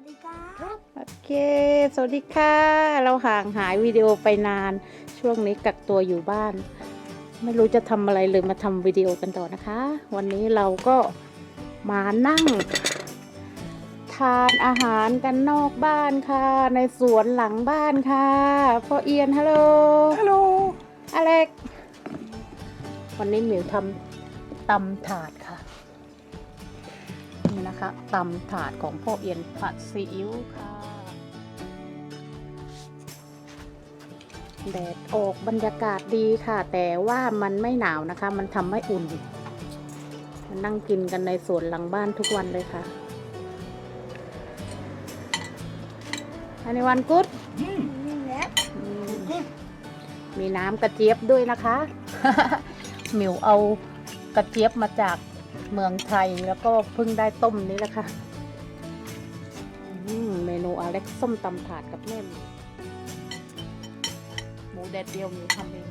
วัสดีครับ โอเค สวัสดีค่ะ เราห่างหายวิดีโอไปนาน ช่วงนี้กักตัวอยู่บ้าน ไม่รู้จะทำอะไรเลยมาทำวิดีโอกันต่อนะคะ วันนี้เราก็มานั่ง ทานอาหารกันนอกบ้านค่ะ ในสวนหลังบ้านค่ะ พ่อเอียนฮัลโหล ฮัลโหล อเล็ก วันนี้หมิวทำตำถาดค่ะ นี่นะคะตำถาดของพ่อเอียนผัดซีอิ๊วค่ะ แดดออกบรรยากาศดีค่ะ แต่ว่ามันไม่หนาวนะคะ มันทำให้อุ่นมันนั่งกินกันในสวนหลังบ้านทุกวันเลยค่ะอันนี้วันกุ๊ดนี่แล้วมีน้ำกระเจี๊ยบด้วยนะคะ หมิวเอากระเจี๊ยบมาจาก เมืองไทยแล้วก็เพิ่งได้ต้มนี้แหละค่ะเมนูอเล็กส้มตำถาดกับแม่หมูแดดเดียวหมิวทำเอง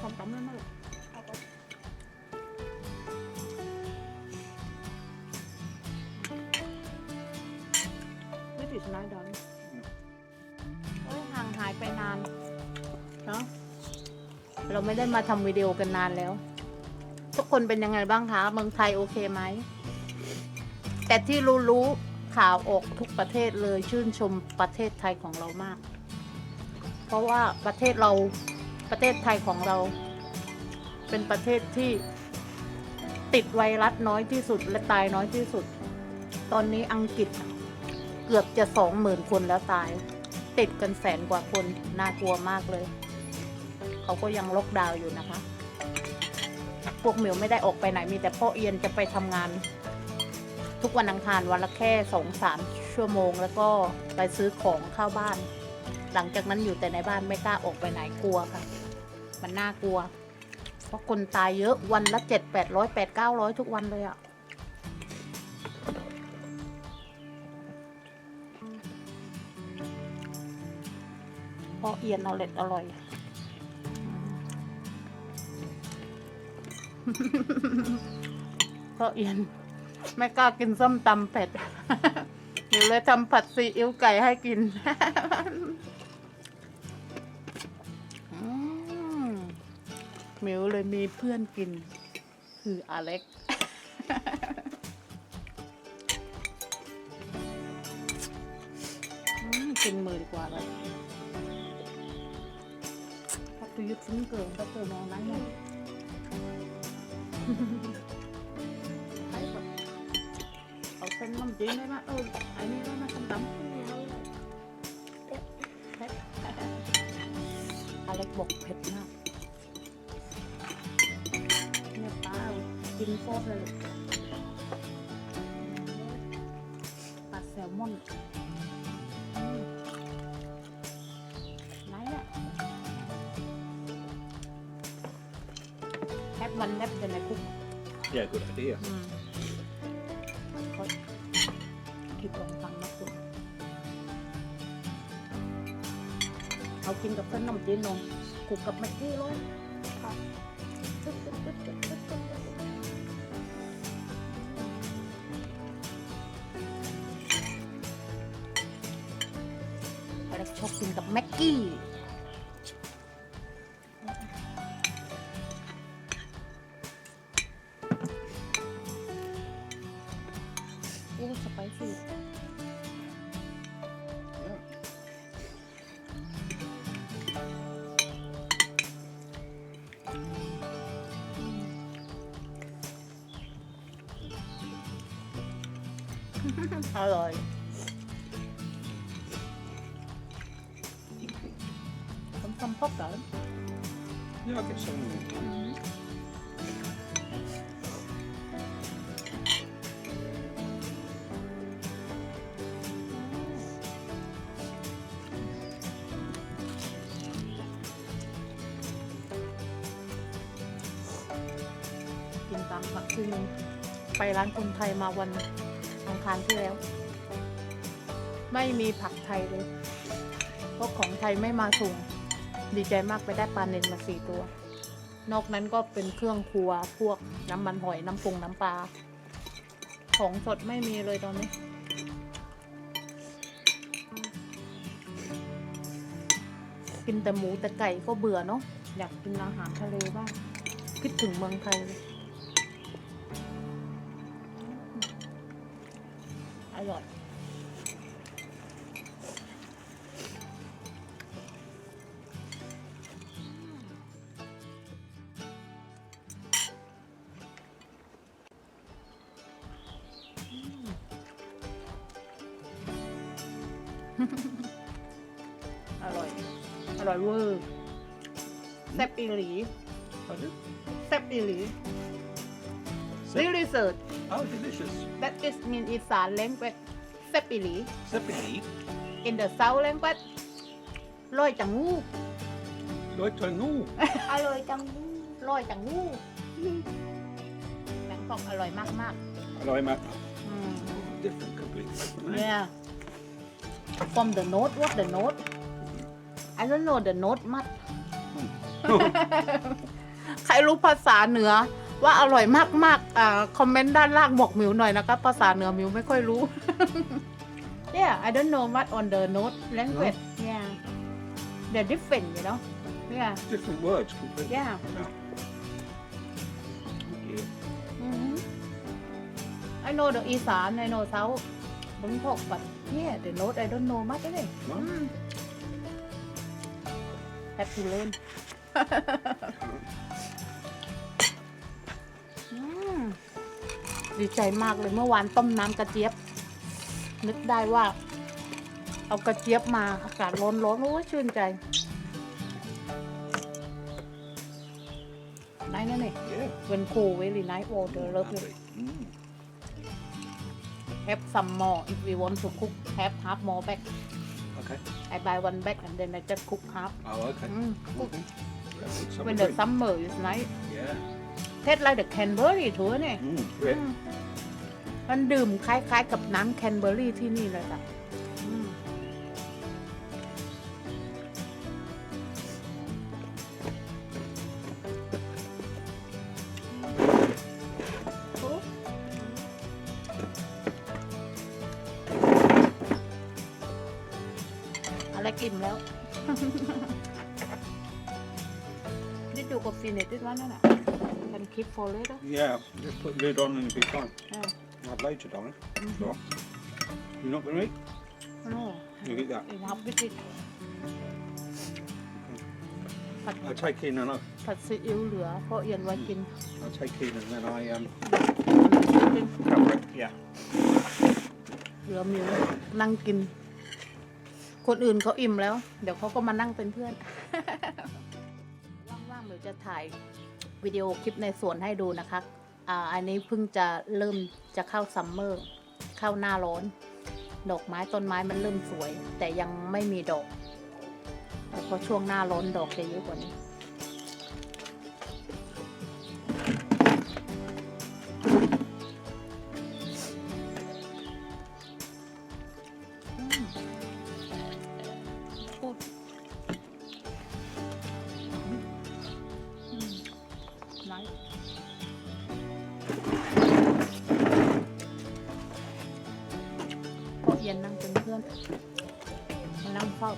ส้มตำไม่มากไม่ติดนายดอ เราไม่ได้มาทำวิดีโอกันนานแล้ว ทุกคนเป็นยังไงบ้างคะ เมืองไทยโอเคไหม แต่ที่รู้รู้ข่าวออกทุกประเทศเลยชื่นชมประเทศไทยของเรามาก เพราะว่าประเทศเราประเทศไทยของเรา เป็นประเทศที่ติดไวรัสน้อยที่สุดและตายน้อยที่สุด ตอนนี้อังกฤษเกือบจะสองหมื่นคนแล้วตาย ติดกันแสนกว่าคน น่ากลัวมากเลย เขาก็ยังล็อกดาวน์อยู่นะคะ พวกหมิวไม่ได้ออกไปไหนมีแต่พ่อเอียนจะไปทำงาน ทุกวันอังคารวันละแค่สองสามชั่วโมง แล้วก็ไปซื้อของเข้าบ้าน หลังจากนั้นอยู่แต่ในบ้านไม่กล้าออกไปไหนกลัวค่ะ มันน่ากลัว เพราะคนตายเยอะวันละเจ็ดแปดร้อยแปดเก้าร้อยทุกวันเลยอะพ่อเอียนเอาเล็ดอร่อย เพ่อเอียนไม่กล้ากินส้มตำเผ็ดหนูเลยทำผัดซีอิ๊วไก่ให้กินมหมิวเลยมีเพื่อนกิน คืออเล็กกินมือดีกว่าเลยพักตัวยุดซึ้งเกินก็เกินมองนั้นเนี่ย ไปก่อนเอาเส้นน้ำจีนได้ไหมเออไอ้นี่ได้ไหมส้มตำเผ็ดอเล็กบอกเผ็ดมากเนี่ยป้ากินโคตรเลยลูก Yeah, good idea. อืมก็คิดลองฟังนะคุณเอากินกับเส้นน้ำจีนนมคลุกกับแม็กกี้เลยอะไรชอบกินกับแม็กกี้ อ้สไปซี่อร่อยผมทำพบกัน Yeah, I'll get some. กิ ร้านคนไทยมาวันอังคารที่แล้ว ไม่มีผักไทยเลย เพราะของไทยไม่มาส่งดีใจมากไปได้ปลาเนนมาสี่ตัว นอกนั้นก็เป็นเครื่องครัวพวกน้ำมันหอยน้ำปรุงน้ำปลา ของสดไม่มีเลยตอนนี้กินแต่หมูแต่ไก่ก็เบื่อเนาะอยากกินอาหารทะเลบ้างคิดถึงเมืองไทยเลย ร่อยอร่อย อร่อยเวอร์แซ่บอีหลี Pardon? แซ่บอีหลี really search Oh, delicious. that is mean อีสาน language แซ่บอีหลี Separately, in the south language ร้อยจังงู Leute, no. อร่อยจังร้อยจังงูแบงกอกอร่อยมากมาก Hello, Matt. ๆอืม Different, completely different. eh? yeah from the note what the note I don't know the note much ใครรู้ภาษาเหนือ ว่าอร่อยมากๆอ่าคอมเมนต์ด้านล่างบอกมิวหน่อยนะครับภาษาเหนือมิวไม่ค่อยรู้ yeah I don't know much on the note language yeah they're different you know yeah Different words, completely. yeah Yeah. hmm I know the อีสาน I know South บางพวก but yeah the note I don't know much เลย No? อืม have to learn ดีใจมากเลยเมื่อวานต้มน้ำกระเจี๊ยบ นึกได้ว่า เอากระเจี๊ยบมาอากาศร้อนร้อนๆโอ้ยชื่นใจไหนนั่นนี่ Yeah. when cool very nice water love you Lovely. Mm. have some more if we want to cook have half more back Okay. I buy one bag and then I just cook half Oh, okay. mm, cook Mhm. Yeah, put some when in the drink. summer is nice Yeah. Taste like the canberry ถือเนี่ย Mm. Yeah. มันดื่มคล้ายๆกับน้ำแคนเบอร์รี่ที่นี่เลยจ้ะอืมโอ้อะไรกินแล้วนี่ดูกับฟีเนตด้วยว่านั่นน่ะ can keep for later Yeah. Just put the lid on and it'll be fine. อ่า Have later, darling. Mhm. So, you're not going to eat? no You eat that. enough with it ผัด I'll take in and I'll, ผัดซีอิ๊วเหลือเพราะเอียนไว้กิน I'll take in and then I um, กิน cover it. Yeah. เหลือมิวนั่งกิน คนอื่นเขาอิ่มแล้ว เดี๋ยวเขาก็มานั่งเป็นเพื่อน ว่างๆมิวจะถ่าย วิดีโอคลิปในสวนให้ดูนะคะอ่าอันนี้เพิ่งจะเริ่มจะเข้าซัมเมอร์เข้าหน้าร้อน ดอกไม้ต้นไม้มันเริ่มสวย แต่ยังไม่มีดอกเพราะช่วงหน้าร้อนดอกจะเยอะกว่านี้ นั่งเฝ้า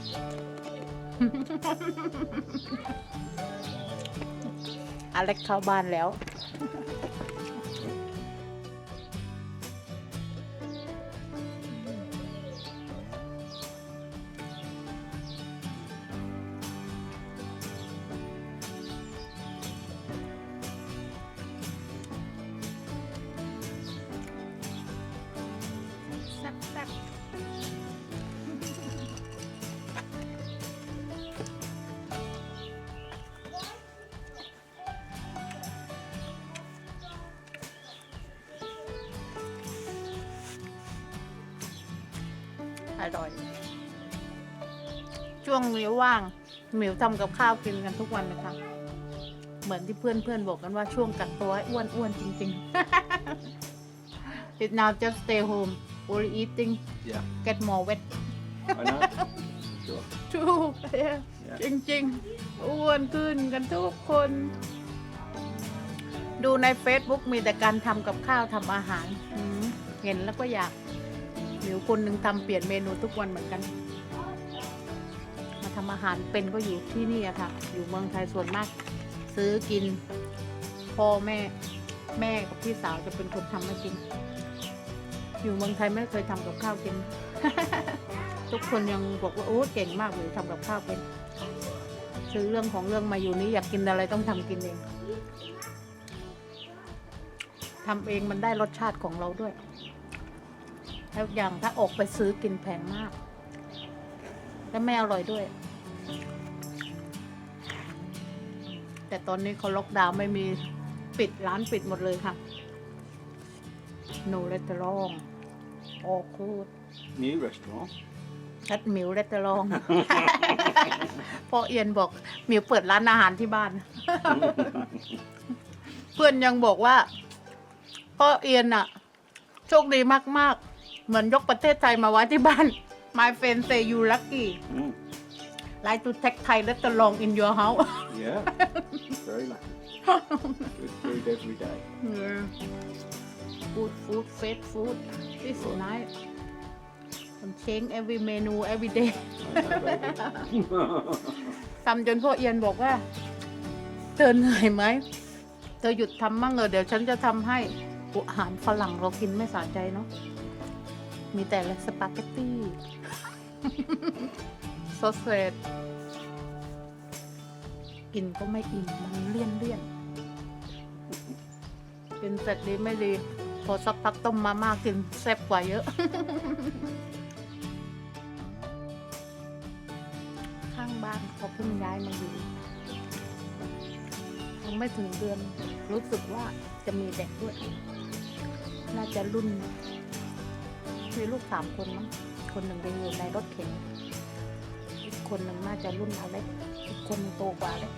อเล็กเข้าบ้านแล้ว ร่อย ช่วงนี้ว่างหมิวทำกับข้าวกินกันทุกวันนะคะ เหมือนที่เพื่อนๆบอกกันว่าช่วงกักตัวให้อ้วนอ้วนๆจริงๆ It now just stay home only eating Yeah. get more wet I know. Sure. true yeah. Yeah. จริงๆ อ้วนขึ้นกันทุกคน ดูใน Facebook มีแต่การทำกับข้าวทำอาหารอืมเห็นแล้วก็อยาก หมิวคนหนึ่งทำเปลี่ยนเมนูทุกวันเหมือนกัน มาทำอาหารเป็นก็อยู่ที่นี่อะค่ะ อยู่เมืองไทยส่วนมาก ซื้อกิน พ่อแม่แม่กับพี่สาวจะเป็นคนทำให้กิน อยู่เมืองไทยไม่เคยทำกับข้าวกิน ทุกคนยังบอกว่าโอ้เก่งมากเลยทำกับข้าวเป็นซื้อเรื่องของเรื่องมาอยู่นี้อยากกินอะไรต้องทำกินเองทำเองมันได้รสชาติของเราด้วย แล้วอย่างถ้าออกไปซื้อกินแพงมาก และไม่อร่อยด้วย แต่ตอนนี้เขาล็อกดาวน์ไม่มีปิดร้านปิดหมดเลยค่ะ no restaurant ออกคูด New restaurant. ชัดหมิวเรตเตอรองพ่อเอียนบอกหมิวเปิดร้านอาหารที่บ้าน เพื่อนยังบอกว่าพ่อเอียนอะโชคดีมากๆ เหมือนยกประเทศไทยมาไว้ที่บ้าน My friend say you lucky Mm. like to take Thai restaurant in your house Yeah. Very lucky. Good food every day. Yeah. Food, food, fast food. This is nice. I'm change every menu every day. I know, baby. ทำจนพ่อเอียนบอกว่า เธอเหนื่อยไหม เธอหยุดทำมั่งเออเดี๋ยวฉันจะทำให้อุ๊ยอาหารฝรั่งเรากินไม่สะใจเนาะ มีแต่ละสปาเกตตี้ซอสเซตกินก็ไม่อิ่มมันเลี่ยนเลี่ยนกินเสร็จดีไม่ดี พอสักพักต้มมาม่ากินแซ่บกว่าเยอะ ข้างบ้านเขาเพิ่งย้ายมาอยู่ยังไม่ถึงเดือน รู้สึกว่าจะมีเด็กด้วย น่าจะรุ่น มีลูกสามคนมั้งคนหนึ่งไปอยู่ในรถเข็น อีกคนหนึ่งน่าจะรุ่นอเล็กอีกคนหนึ่งโตกว่าอเล็ก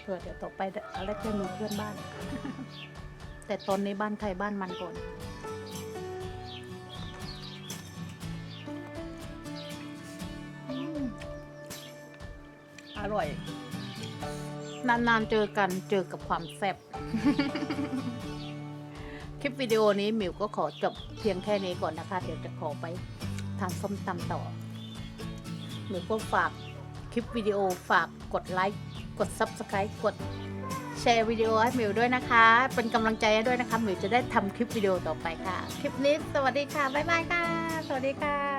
เผื่อเดี๋ยวต่อไปอเล็กจะมีเพื่อนบ้าน แต่ตอนนี้บ้านใครบ้านมันก่อนอืมอร่อย นานๆเจอกันเจอกับความแซ่บค ลิปวิดีโอนี้หมิวก็ขอจบเพียงแค่นี้ก่อนนะคะ เดี๋ยวจะขอไปทานส้มตำต่อหมิวก็ฝากคลิปวิดีโอฝากกดไลค์กด Subscribe กดแชร์วิดีโอให้หมิวด้วยนะคะ เป็นกำลังใจให้ด้วยนะคะหมิวจะได้ทำคลิปวิดีโอต่อไปค่ะ คลิปนี้สวัสดีค่ะ บ๊ายบายค่ะ สวัสดีค่ะ